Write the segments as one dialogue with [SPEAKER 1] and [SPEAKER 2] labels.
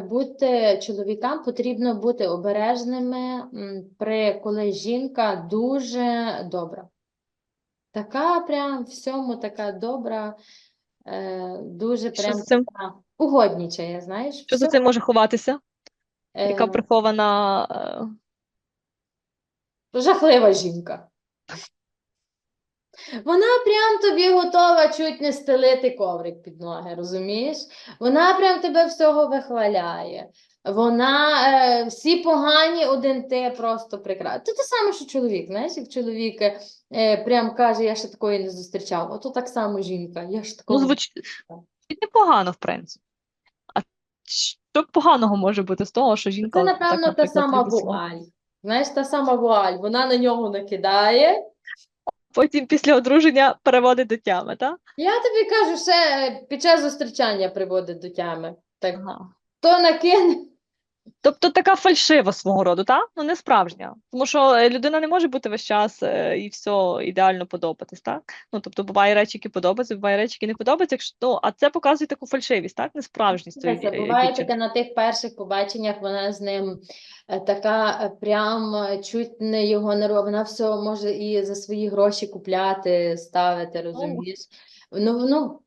[SPEAKER 1] бути чоловікам потрібно бути обережними, при коли жінка дуже добра. Така прям всьому така добра, е, дуже прям
[SPEAKER 2] цим?
[SPEAKER 1] така угоднічає, знаєш,
[SPEAKER 2] Що за цим може ховатися? Яка
[SPEAKER 1] е,
[SPEAKER 2] прихована. е,
[SPEAKER 1] жахлива жінка. Вона прям тобі готова чуть не стелити коврик під ноги, розумієш? Вона прям тебе всього вихваляє. Вона е, всі погані, один ти просто прекрасний. Це те саме, що чоловік. Знаєш, як чоловік е, прям каже, я ще такої не зустрічав. Ото так само жінка. Я ж
[SPEAKER 2] Ну,
[SPEAKER 1] такого.
[SPEAKER 2] звучить непогано, в принципі. А що поганого може бути з того, що жінка
[SPEAKER 1] Це,
[SPEAKER 2] от так,
[SPEAKER 1] напевно, та сама вуаль. Знаєш, та сама вуаль. Вона на нього накидає.
[SPEAKER 2] Потім після одруження переводить до тями, так?
[SPEAKER 1] Я тобі кажу, ще під час зустрічання приводить до тями. Так,
[SPEAKER 2] Ага.
[SPEAKER 1] то накине.
[SPEAKER 2] Тобто така фальшива свого роду, так? Ну, не справжня. Тому що е, людина не може бути весь час е, і все ідеально подобатись, так? Ну, тобто буває речі, які подобаються, буває речі, які не подобаються, якщо, ну, а це показує таку фальшивість, так? Несправжність тої
[SPEAKER 1] Дивися,
[SPEAKER 2] е,
[SPEAKER 1] буває таке на тих перших побаченнях, вона з ним е, така прям чуть не його не робить. Вона все може і за свої гроші купляти, ставити, розумієш? Ну, ну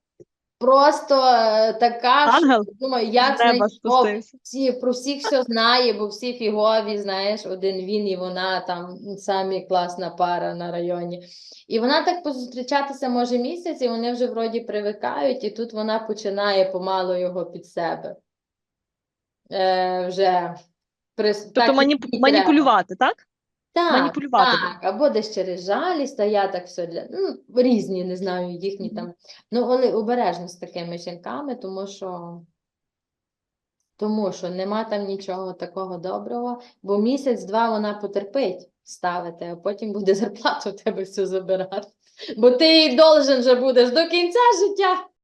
[SPEAKER 1] просто е, така, що думаю, як
[SPEAKER 2] з
[SPEAKER 1] з нею
[SPEAKER 2] неба
[SPEAKER 1] Бог
[SPEAKER 2] спустився.
[SPEAKER 1] всі, про всіх все знає, бо всі фігові, знаєш, один він і вона там самі класна пара на районі. І вона так позустрічатися може місяць, і вони вже вроді привикають, і тут вона починає помалу його під себе. Е, вже прис...
[SPEAKER 2] Тобто
[SPEAKER 1] так,
[SPEAKER 2] маніпулювати, так?
[SPEAKER 1] Так,
[SPEAKER 2] маніпулювати
[SPEAKER 1] так, або десь через жалість, а я так все для ну, різні, не знаю, їхні
[SPEAKER 2] Мгм.
[SPEAKER 1] там. Ну, але обережно з такими жінками, тому що, тому що нема там нічого такого доброго, бо місяць-два вона потерпить ставити, а потім буде зарплату в тебе всю забирати. Бо ти їй должен вже будеш до кінця життя.